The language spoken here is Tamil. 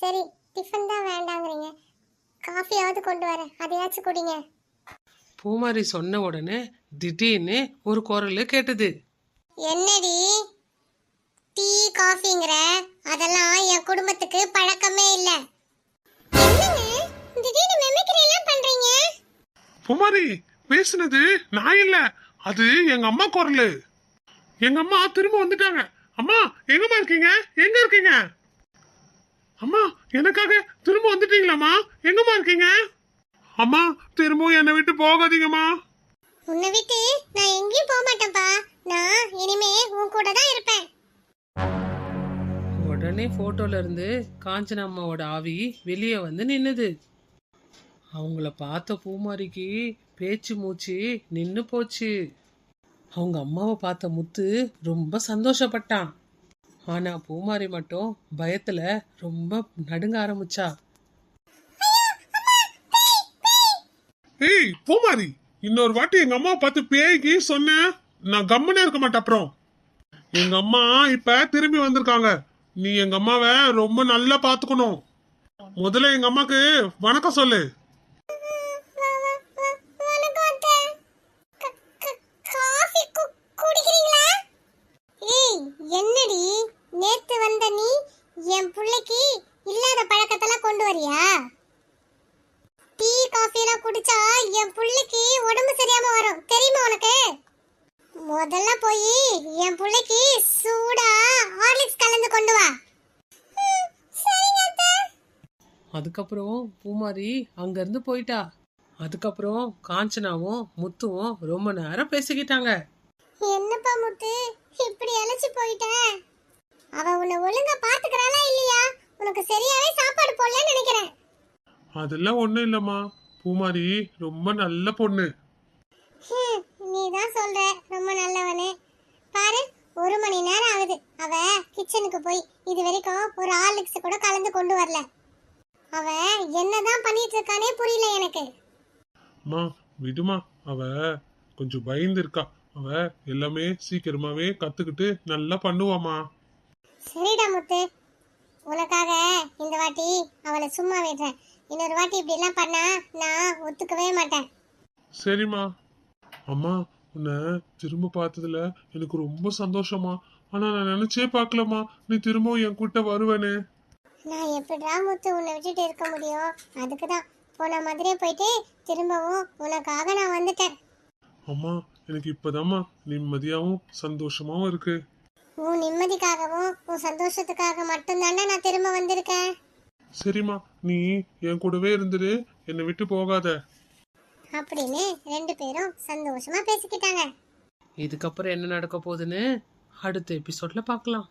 சரி டிஃபன் தான் வேண்டாங்கிறீங்க. காஃபியாவது கொண்டு வரேன் அதையாச்சும் குடிங்க. பூமாரி சொன்ன உடனே திடீர்னு ஒரு குரல் கேட்டது. என்னடி? டீ காஃபிங்கிற? அதெல்லாம் என் குடும்பத்துக்கு பழக்கமே இல்ல. திடீர்னு மெமிக்ரி எல்லாம் பண்றீங்க? குமாரி பேசுனது நான் இல்ல. அது எங்க அம்மா குரலு. எங்க அம்மா திரும்ப வந்துட்டாங்க. அம்மா எங்கம்மா இருக்கீங்க? எங்க இருக்கீங்க? அம்மா எனக்காக திரும்ப வந்துட்டீங்களாம்மா? எங்கம்மா இருக்கீங்க? அம்மா திரும்பவும் என்னை விட்டு போகாதீங்கம்மா. உன்னை விட்டு நான் எங்கேயும் போக மாட்டேன்ப்பா. நான் இனிமே உன் கூட தான் இருப்பேன். உடனே போட்டோல இருந்து காஞ்சனா அம்மாவோட ஆவி வெளியே வந்து நின்னுது. அவங்கள பார்த்த பூமாரிக்கு பேச்சு மூச்சு நின்னு போச்சு. அவங்க அம்மாவை பார்த்த முத்து ரொம்ப சந்தோஷப்பட்டான். ஆனா பூமாரி மட்டும் பயத்துல ரொம்ப நடுங்க ஆரம்பிச்சா. ஏய் பூமாரி இன்னொரு வாட்டி எங்க அம்மாவை பார்த்து பேய்க்கு சொன்னேன் நான் கம்முனே இருக்க மாட்டேன் அப்புறம். எங்க அம்மா இப்ப திரும்பி வந்திருக்காங்க. நீ எங்க அம்மாவை ரொம்ப நல்லா பாத்துக்கணும் முதல்ல எங்க அம்மாக்கு வணக்கம் சொல்லு வணக்கம் அத்தை. க- க- காஃபி கு- குடிக்கிறீங்களா? ஏய், என்னடி நேத்து வந்த நீ என் புள்ளைக்கு இல்லாத பழக்கத்தெல்லாம் கொண்டு வரியா டீ காஃபி எல்லாம் குடிச்சா என் புள்ளைக்கு உடம்பு சரியாம வரும் தெரியுமா உனக்கு முதல்ல போய் என் புள்ளைக்கு சூடா ஹார்லிக்ஸ் கலந்து கொண்டு வா ம், சரிங்க அத்தை. அதுக்கப்புறம் பூமாரி அங்கிருந்து போயிட்டா. அதுக்கப்புறம் காஞ்சனாவும் முத்துவும் ரொம்ப நேரம் பேசிக்கிட்டாங்க. என்னப்பா முத்து? இப்படி அழைச்சு போயிட்ட. அவ உன்னை ஒழுங்கா பாத்துக்கறாளா இல்லையா? உனக்கு சரியாவே சாப்பாடு போடலன்னு நினைக்கிறேன். அதெல்லாம் ஒண்ணும் இல்லம்மா. பூமாரி ரொம்ப நல்ல பொண்ணு. நீ தான் சொல்ற. ரொம்ப நல்லவனு. பாரு ஒரு மணி நேரம் ஆகுது. அவ கிச்சனுக்கு போய் இது வரைக்கும் ஒரு ஹார்லிக்ஸ் கூட கலந்து கொண்டு வரல. அவ என்னதான் பண்ணிட்டு இருக்கானே புரியல எனக்கு. அம்மா விடுமா அவ கொஞ்சம் பயந்து இருக்கா அவ எல்லாமே சீக்கிரமாவே கத்துக்கிட்டு நல்லா பண்ணுவாமா சரிடா முத்து. உனக்காக இந்த வாட்டி அவளை சும்மா விடுறேன். இன்னொரு வாட்டி இப்படி எல்லாம் பண்ணா நான் ஒத்துக்கவே மாட்டேன். சரிம்மா. அம்மா உன்னை திரும்ப பார்த்ததுல எனக்கு ரொம்ப சந்தோஷமா ஆனா நான் நினைச்சே பார்க்கலம்மா. நீ திரும்பவும் என் கூட்ட வருவேன்னு நான் எப்படிடா முத்து உன்னை விட்டுட்டு இருக்க முடியும்? அதுக்கு தான் போன மாதிரியே போயிட்டு திரும்பவும் உனக்காக நான் வந்துட்டேன். அம்மா எனக்கு இப்பதாம்மா நிம்மதியாவும் சந்தோஷமாவும் இருக்கு. உன் நிம்மதிக்காகவும் உன் சந்தோஷத்துக்காக மட்டும்தாண்டா நான் திரும்ப வந்திருக்கேன். சரிம்மா நீ என் கூடவே இருந்துரு. என்னை விட்டு போகாத. அப்படின்னு ரெண்டு பேரும் சந்தோஷமா பேசிக்கிட்டாங்க. இதுக்கப்புறம் என்ன நடக்க போகுதுன்னு அடுத்த எபிசோட்ல பார்க்கலாம்.